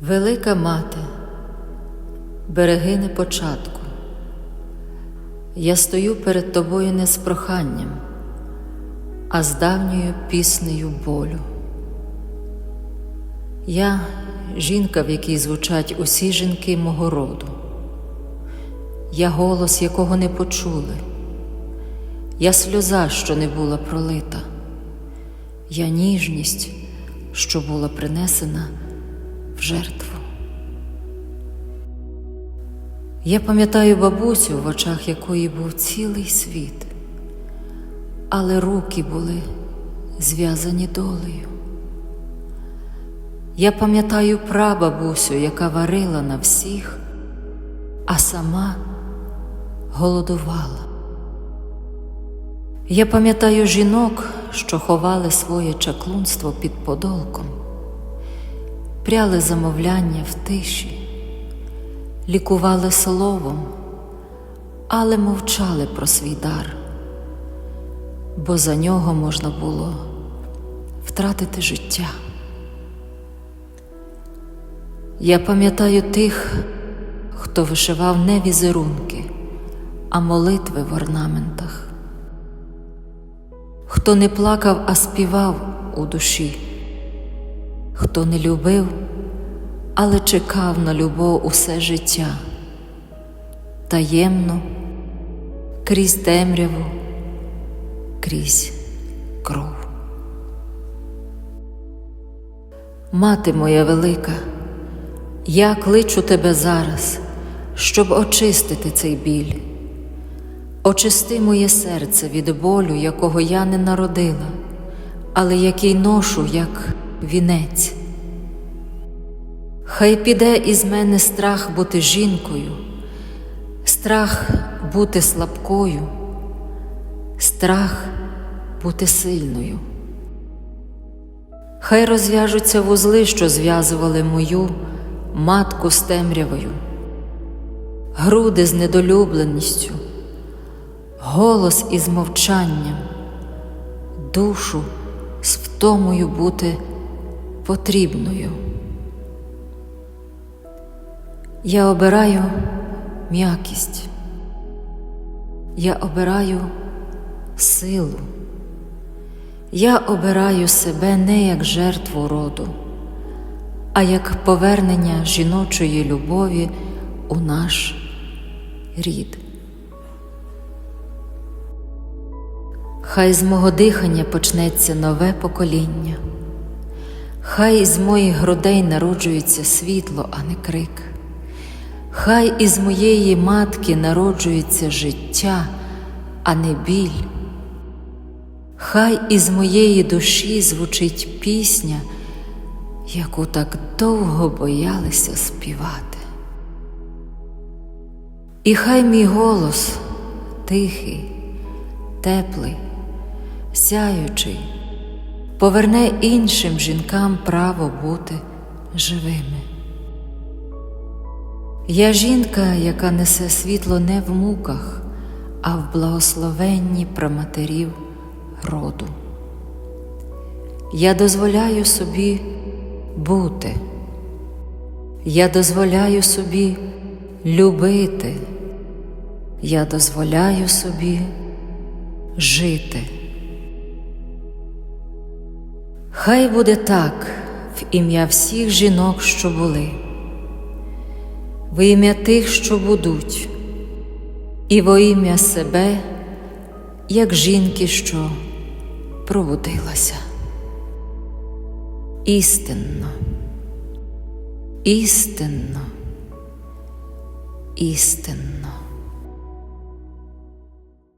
Велика мати, берегине початку, я стою перед тобою не з проханням, а з давньою піснею болю. Я жінка, в якій звучать усі жінки мого роду. Я голос, якого не почули, я сльоза, що не була пролита, я ніжність, що була принесена в жертву. Я пам'ятаю бабусю, в очах якої був цілий світ, але руки були зв'язані долею. Я пам'ятаю прабабусю, яка варила на всіх, а сама голодувала. Я пам'ятаю жінок, що ховали своє чаклунство під подолком, пряли замовляння в тиші, лікували словом, але мовчали про свій дар, бо за нього можна було втратити життя. Я пам'ятаю тих, хто вишивав не візерунки, а молитви в орнаментах, хто не плакав, а співав у душі, хто не любив, але чекав на любов усе життя, таємно, крізь темряву, крізь кров. Мати моя велика. Я кличу тебе зараз, щоб очистити цей біль. Очисти моє серце від болю, якого я не народила, але який ношу, як вінець. Хай піде із мене страх бути жінкою, страх бути слабкою, страх бути сильною. Хай розв'яжуться вузли, що зв'язували мою матку з темрявою, груди з недолюбленістю, голос із мовчанням, душу з втомою бути потрібною. Я обираю м'якість, я обираю силу, я обираю себе не як жертву роду а як повернення жіночої любові у наш рід. Хай з мого дихання почнеться нове покоління, хай із моїх грудей народжується світло, а не крик, хай із моєї матки народжується життя, а не біль, хай із моєї душі звучить пісня яку так довго боялися співати. І хай мій голос тихий, теплий, сяючий, поверне іншим жінкам право бути живими. Я жінка, яка несе світло не в муках, а в благословенні праматерів роду. Я дозволяю собі бути. Я дозволяю собі любити. Я дозволяю собі жити. Хай буде так в ім'я всіх жінок, що були, в ім'я тих, що будуть, і во ім'я себе, як жінки, що пробудилася істинно, істинно, істинно.